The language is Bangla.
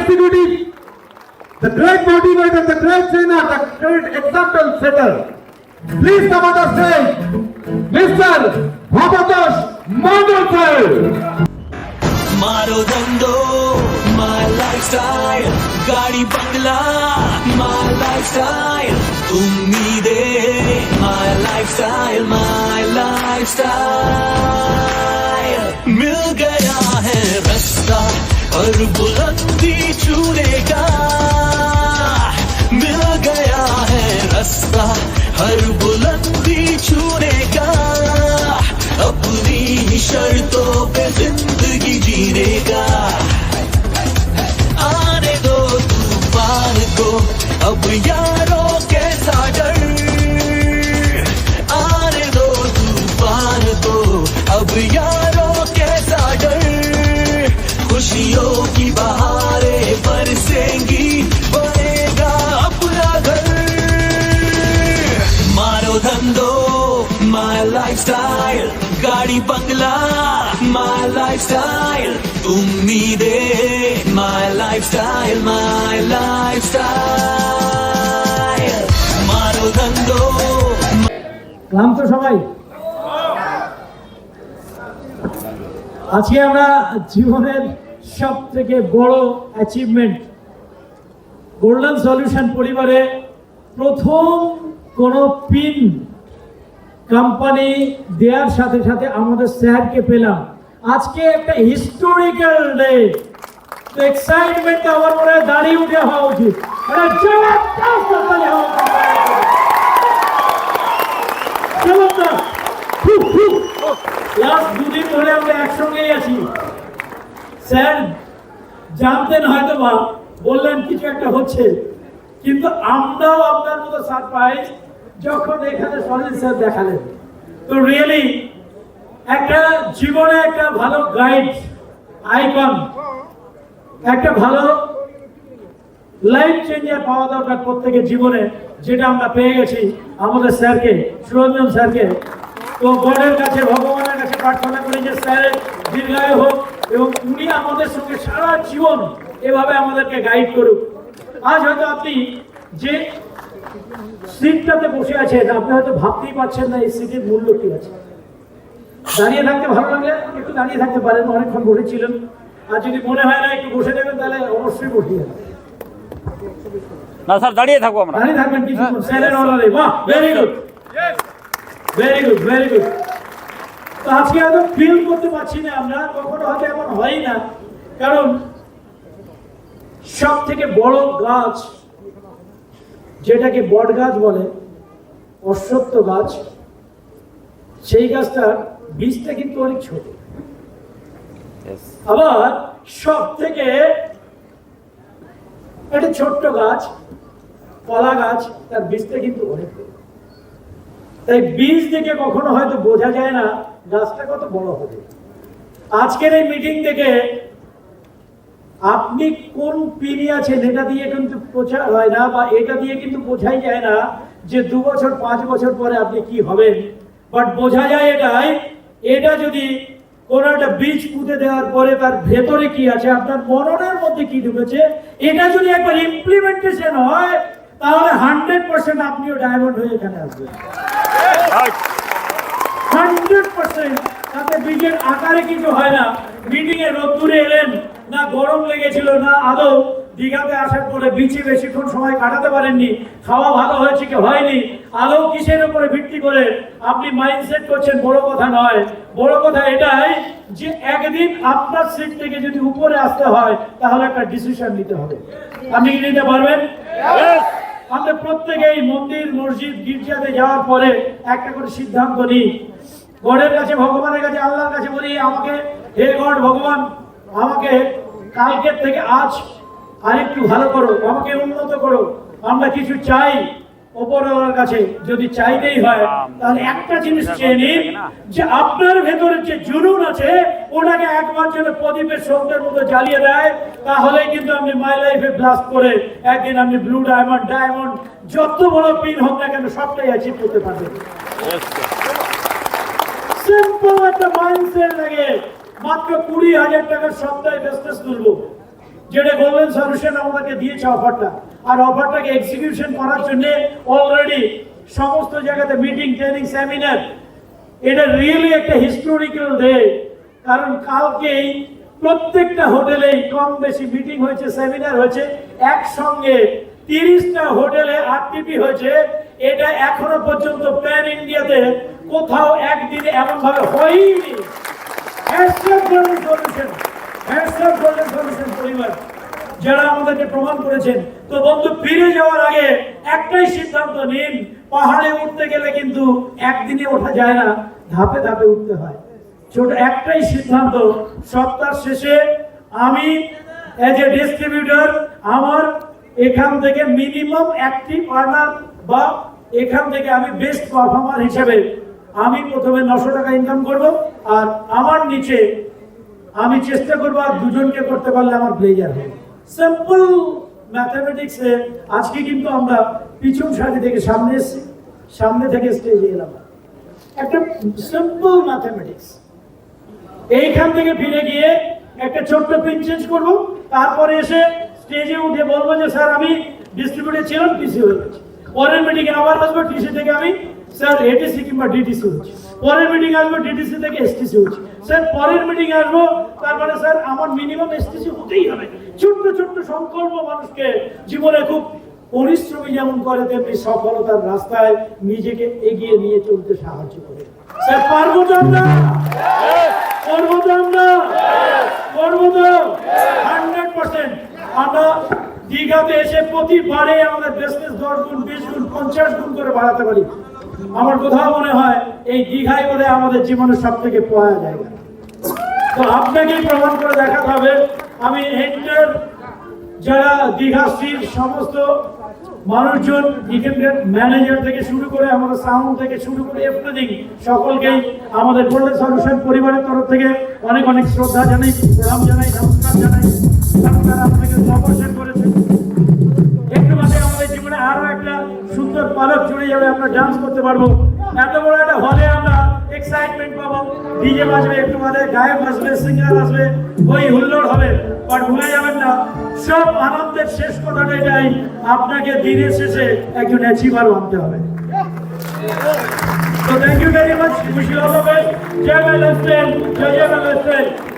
executive, the great motivator, the great trainer, the great example setter. Please come on the stage, Mr. Bhabatosh Mandal sir. मारो धंधो माय लाइफस्टाइल गाड़ी बंगला माय लाइफस्टाइल उम्मीदें माय लाइफस्टाइल माय लाइफस्टाइल मिल गया है रास्ता और बुलंदी का मिल गया है रास्ता हर बुलंदी चूरेगा अपनी शर्तों पे खुशियों की बहारें बरसेंगी बनेगा अपना घर मारो धंधो माय लाइफस्टाइल गाड़ी बंगला माय लाइफस्टाइल उम्मीदें माय लाइफस्टाइल माय लाइफस्टाइल मारो धंधो ক্লান্ত সবাই আজকে আমরা জীবনের সব থেকে বড় অ্যাচিভমেন্ট গোল্ডেন সলিউশন পরিবারে প্রথম কোন পিন কোম্পানি দেওয়ার সাথে সাথে আমাদের স্যারকে পেলাম। আজকে একটা হিস্টোরিক্যাল ডে এক্সাইটমেন্ট আমার মনে হয় দাঁড়িয়ে উঠে হওয়া উচিত। খুব খুব লাস্ট দুদিন ধরে আমরা একসঙ্গেই আছি। স্যার, জানতেন হয়তো বা বললেন কিছু একটা হচ্ছে। কিন্তু আমরাও আপনার মতো সারপ্রাইজ যখন এখানে সলিল স্যার দেখালেন। তো রিয়েলি একটা জীবনে একটা ভালো গাইড আইকন একটা ভালো লাইফ চেঞ্জার পাওয়া দরকার প্রত্যেকের জীবনে, যেটা আমরা পেয়ে গেছি আমাদের স্যারকে, সুরঞ্জন স্যারকে। তো গডের কাছে, ভগবানের কাছে প্রার্থনা করি যে স্যারের হোক এবং উনি আমাদের সঙ্গে সারা জীবন এভাবে আমাদেরকে গাইড করুক। আজ হয়তো আপনি যে সিটটাতে বসে আছেন আপনি হয়তো ভাবতেই পারছেন না এই সিটের মূল্য কি আছে। দাঁড়িয়ে থাকতে ভালো লাগলে একটু দাঁড়িয়ে থাকতে পারেন অনেকক্ষণ বসেছিলেন আর যদি মনে হয় না একটু বসে দেবেন তাহলে অবশ্যই বসিয়ে যাবেন। না স্যার দাঁড়িয়ে থাকব আমরা। দাঁড়িয়ে থাকবেন কিছুক্ষণ। স্যারের অর্ডারে বাহ very good very good very good তো আজকে হয়তো ফিল করতে পারছি না আমরা কখনো হয়তো এমন হয় না। কারণ সব থেকে বড় গাছ যেটাকে বট গাছ বলে অশ্বত্থ গাছ সেই গাছটার বীজটা কিন্তু অনেক ছোট। আবার সব থেকে একটা ছোট্ট গাছ কলা গাছ তার বীজটা কিন্তু অনেক। তাই বীজ দেখে কখনো হয়তো বোঝা যায় না গাছটা কত বড় হবে। আজকের এই মিটিং থেকে আপনি কোন পিনি আছেন এটা দিয়ে কিন্তু বোঝা হয় না বা এটা দিয়ে কিন্তু বোঝাই যায় না যে দু বছর, পাঁচ বছর পরে আপনি কি হবেন। বাট বোঝা যায় এটাই, এটা যদি কোন একটা বীজ পুঁতে দেওয়ার পরে তার ভেতরে কি আছে, আপনার মননের মধ্যে কি ঢুকেছে, এটা যদি একবার ইমপ্লিমেন্টেশন হয়, তাহলে হান্ড্রেড পার্সেন্ট আপনিও ডায়মন্ড হয়ে এখানে আসবেন। হান্ড্রেড আকারে হয় না। এলেন, না গরম না আদৌ দীঘাতে আসার পরে বেশিক্ষণ কাটাতে পারেননি। খাওয়া ভালো হয়েছে হয়নি? আদৌ কিসের উপরে ভিত্তি আপনি করছেন, বড় কথা নয়। বড় কথা এটাই যে একদিন আপনার সিট থেকে যদি উপরে আসতে হয়, তাহলে একটা ডিসিশন নিতে হবে। আপনি কি নিতে পারবেন? আমরা প্রত্যেকেই মন্দির, মসজিদ, গির্জাতে যাওয়ার পরে একটা করে সিদ্ধান্ত নিই। গডের কাছে, ভগবানের কাছে, আল্লাহর কাছে বলি, আমাকে, হে গড, ভগবান, আমাকে কালকের থেকে আজ আরেকটু ভালো করো, আমাকে উন্নত করো। আমরা কিছু চাই ওপরওয়ালার কাছে যদি চাইতেই হয় তাহলে একটা জিনিস চেয়ে নিন যে আপনার ভেতরে যে জুনুন আছে ওটাকে একবার যেন প্রদীপের সন্ধ্যের মতো জ্বালিয়ে দেয় তাহলে কিন্তু আপনি মাই লাইফে ব্লাস্ট করে একদিন আপনি ব্লু ডায়মন্ড ডায়মন্ড যত বড় পিন হোক না কেন সবটাই অ্যাচিভ করতে পারবেন। সিম্পল একটা মাইন্ডসেট লাগে। মাত্র কুড়ি হাজার টাকার সপ্তাহে বিজনেস তুলবো যেটা গোল্ডেন সলিউশন আমাদেরকে দিয়েছে অফারটা আর অফারটাকে এক্সিকিউশন করার জন্য অলরেডি সমস্ত জায়গাতে মিটিং ট্রেনিং সেমিনার এটা রিয়েলি একটা হিস্টোরিক্যাল ডে কারণ কালকেই প্রত্যেকটা হোটেলেই কম বেশি মিটিং হয়েছে সেমিনার হয়েছে, একসঙ্গে তিরিশটা হোটেলে আরটিপি হয়েছে। এটা এখনও পর্যন্ত প্যান ইন্ডিয়াতে কোথাও একদিনে এমন ভাবে হয়নি। Hashtag golden solution hashtag golden solution পরিবার। যারা আমাদেরকে প্রমাণ করেছেন, তো বন্ধু, ফিরে যাওয়ার আগে একটাই সিদ্ধান্ত নিন, পাহাড়ে উঠতে গেলে কিন্তু একদিনে ওঠা যায় না, ধাপে ধাপে উঠতে হয়। ছোট, একটাই সিদ্ধান্ত, সপ্তাহ শেষে আমি এজ এ ডিস্ট্রিবিউটর আমার এখান থেকে মিনিমাম একটি পার্টনার বা এখান থেকে আমি বেস্ট পারফর্মার হিসেবে আমি প্রথমে নশো টাকা ইনকাম করব আর আমার নিচে আমি চেষ্টা করব আর দুজনকে করতে পারলে আমার ব্লেজার হবে। সিম্পল ম্যাথামেটিক্সে আজকে কিন্তু আমরা পিছন সারি থেকে সামনে এসেছি। সামনে থেকে স্টেজে এলাম। একটা সিম্পল ম্যাথামেটিক্স এইখান থেকে ফিরে গিয়ে একটা ছোট্ট পিন চেঞ্জ করব। তারপরে এসে স্টেজে উঠে বলব যে, স্যার, আমি ডিস্ট্রিবিউটর ছিলাম টিসি হয়ে গেছে। পরের মিটিং এ আবার আসব টিসি থেকে আমি, স্যার এটিসি কিংবা ডিটিসি হচ্ছে পরের মিটিং আসব ডিটিসি থেকে এসটিসি হচ্ছে স্যার, পরের মিটিং আসব, তারপরে, স্যার, আমার মিনিমাম এসটিসি হতেই হবে। ছোট্ট ছোট্ট সংকল্প মানুষকে জীবনে খুব পরিশ্রমী যেমন করে, তেমনি সফলতার রাস্তায় নিজেকে এগিয়ে নিয়ে চলতে সাহায্য করে। স্যার পারব তো আমরা করব তো আমরা করব তো হান্ড্রেড পার্সেন্ট। আমরা দীঘাতে এসে প্রতিবারে আমাদের বিজনেস দশ গুণ, বিশ গুণ, পঞ্চাশ গুণ করে বাড়াতে পারি। আমার কোথাও মনে হয় এই দীঘাই বলে আমাদের জীবনের সব থেকে পয়া জায়গা। তো আপনাকেই প্রমাণ করে দেখাতে হবে আমি এন্টার যারা দীঘাশ্রীর সমস্ত মানুষজন এখানকার ম্যানেজার থেকে শুরু করে আমাদের সাউন্ড থেকে শুরু করে এভরিথিং সকলকেই আমাদের গোল্ডেন সলিউশন পরিবারের তরফ থেকে অনেক অনেক শ্রদ্ধা জানাই, প্রণাম জানাই, নমস্কার জানাই। তারা আপনাকে অপারেশন করেছে একটু বাদে আমাদের জীবনে আরও একটা সুন্দর পালক জুড়ে যাবে, আমরা ডান্স করতে পারব। এত বড় একটা হলে আমরা এক্সাইটমেন্ট পাবো। ডিজে বাজবে, একটু বাদে গায়ক আসবে সিঙ্গার আসবে, ওই হুল্লোড় হবে। বাট ভুলে যাবেন না সব আনন্দের শেষ কথাটা এটাই আপনাকে দিনের শেষে একজন অ্যাচিভার আনতে হবে very much. Wish you all the best. Jai Malastane. Jai Jai Malastane.